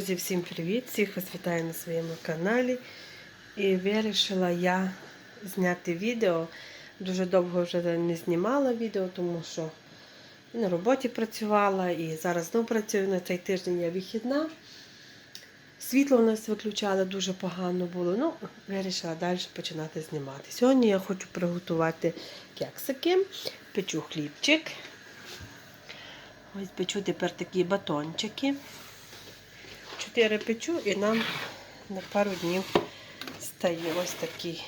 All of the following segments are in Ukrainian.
Друзі, всім привіт! Всіх вас вітаю на своєму каналі. І вирішила я зняти відео. Дуже довго вже не знімала відео, тому що на роботі працювала, і зараз знову працюю на цей тиждень я вихідна. Світло у нас виключали, дуже погано було. Ну, вирішила далі починати знімати. Сьогодні я хочу приготувати кексики, печу хлібчик. Ось печу тепер такі батончики. Чотири печу і нам на пару днів стає ось такі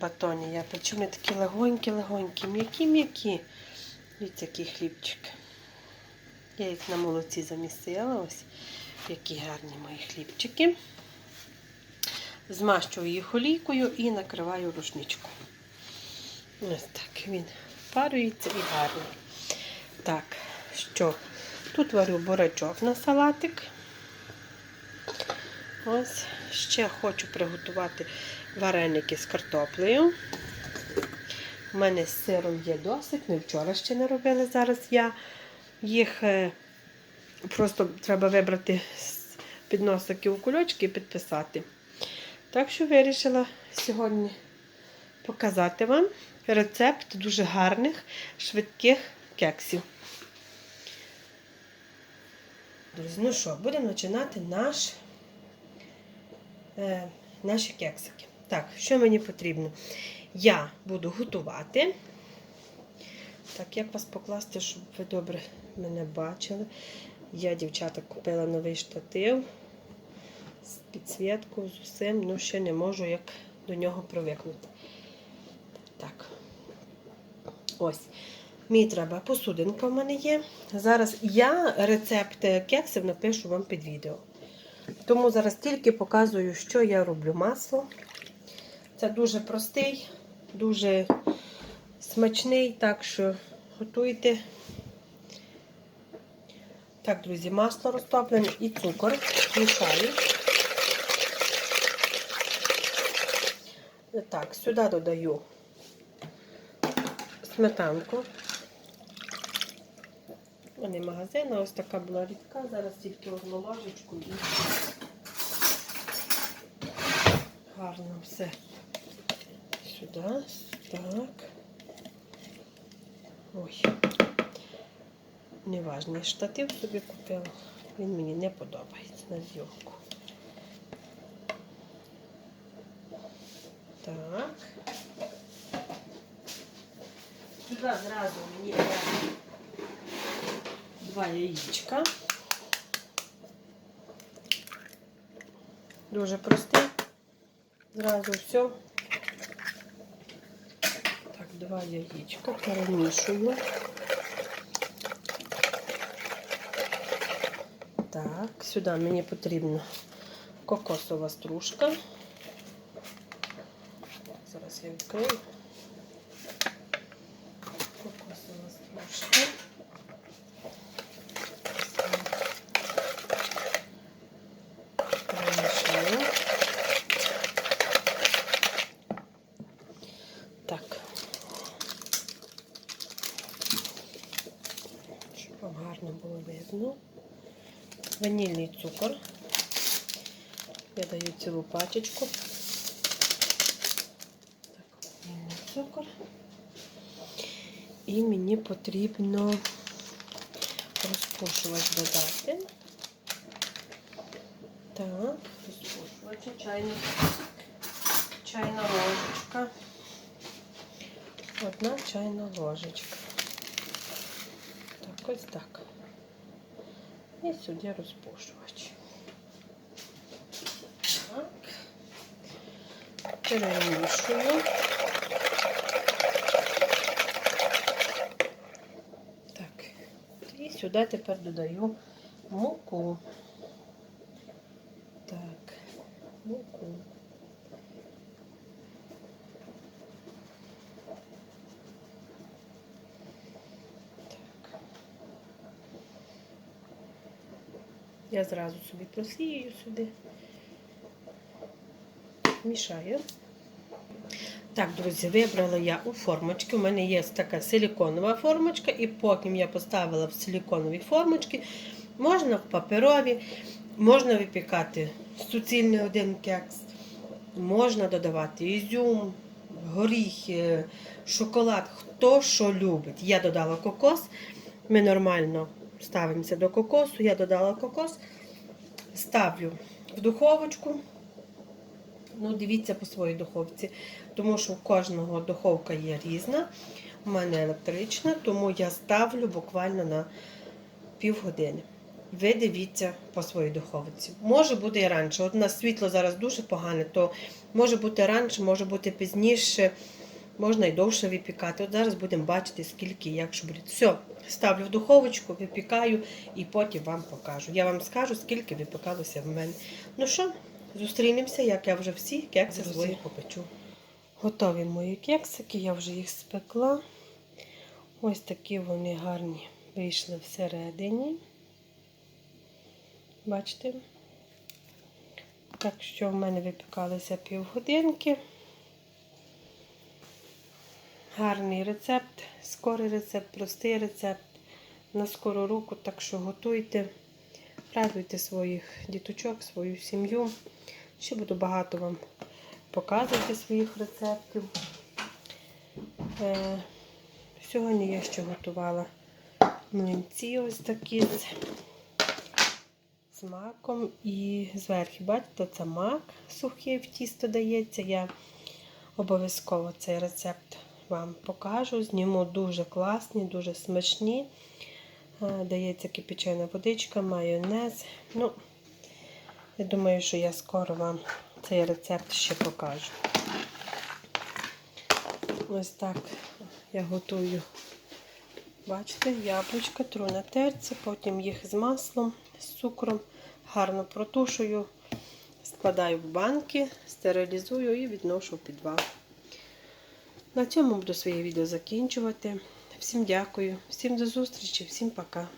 батоні. Я печу вони такі легонькі-легонькі, м'які-м'які. Дивіться, який хлібчик. Я їх на молоці замісила. Ось які гарні мої хлібчики. Змащую їх олійкою і накриваю рушничку. Ось так він парується і гарний. Так, що? Тут варю бурачок на салатик. Ось, ще хочу приготувати вареники з картоплею. У мене з сиром є досить. Ми вчора ще не робили. Зараз я їх е, просто треба вибрати з підносики у кульочки і підписати. Так що вирішила сьогодні показати вам рецепт дуже гарних, швидких кексів. Друзі, ну що, будемо починати наш, наші кексики. Так, що мені потрібно? Я буду готувати. Так, як вас покласти, щоб ви добре мене бачили? Я, дівчата, купила новий штатив з підсвіткою, з усім, ну ще не можу як до нього привикнути. Так. Ось. Мені треба посудинка в мене є. Зараз я рецепт кексів напишу вам під відео. Тому зараз тільки показую, що я роблю масло. Це дуже простий, дуже смачний, так що готуйте. Так, друзі, масло розтоплене і цукор. Мішаю. Так, сюди додаю сметанку. Вони магазина, ось така була рідка, зараз тільки одну ложечку і гарно все. Сюди, так. Ой. Неважний штатив собі купила. Він мені не подобається на зйомку. Так. Сюди зразу мені два яєчка. Дуже простий. Зразу все. Так, два яєчка перемішую. Так, сюди мені потрібна кокосова стружка. Зараз я відкрию. Так. Щоб вам гарно було видно. Ванільний цукор. Я даю цілу пачечку. Так, ванільний цукор. І мені потрібно розпушувач додати. Так, розпушувач, чайна, чайна ложечка. Одна чайна ложечка. Так, ось так. І сюди розпушувач. Так. Перемішую. Так. І сюди тепер додаю муку. Так, муку. Я зразу собі просіюю сюди. Мішаю. Так, друзі, вибрала я у формочки. У мене є така силіконова формочка, і потім я поставила в силіконові формочки Можна в паперові, можна випікати суцільний один кекс, можна додавати ізюм, горіхи, шоколад, хто що любить. Я додала кокос. Ми нормально ставимося до кокосу. Я додала кокос, ставлю в духовочку. Ну, дивіться по своїй духовці, тому що у кожного духовка є різна. У мене електрична, тому я ставлю буквально на півгодини. Ви дивіться по своїй духовці. Може бути і раніше. От у нас світло зараз дуже погане, то може бути раніше, може бути пізніше, можна і довше випікати. От зараз будемо бачити, скільки і як що буде. Все, ставлю в духовочку, випікаю і потім вам покажу. Я вам скажу, скільки випікалося в мене. Ну що, зустрінемося, як я вже всі кекси свої попечу. Готові мої кексики, я вже їх спекла. Ось такі вони гарні вийшли всередині. Бачите? Так що в мене випікалися півгодинки. Гарний рецепт, скорий рецепт, простий рецепт на скору руку, так що готуйте, радуйте своїх діточок, свою сім'ю. Ще буду багато вам показувати своїх рецептів. Е, сьогодні я ще готувала млинці ось такі з, з маком і зверху, бачите, це мак сухий в тісто дається. Я обов'язково цей рецепт вам покажу. Зніму дуже класні, дуже смачні. Е, Дається кипячена водичка, майонез. Ну, я думаю, що я скоро вам цей рецепт ще покажу. Ось так я готую. Бачите, яблучка тру на терці, потім їх з маслом, з цукром гарно протушую, складаю в банки, стерилізую і відношу в підвал. На цьому буду своє відео закінчувати. Всім дякую, всім до зустрічі, всім пока.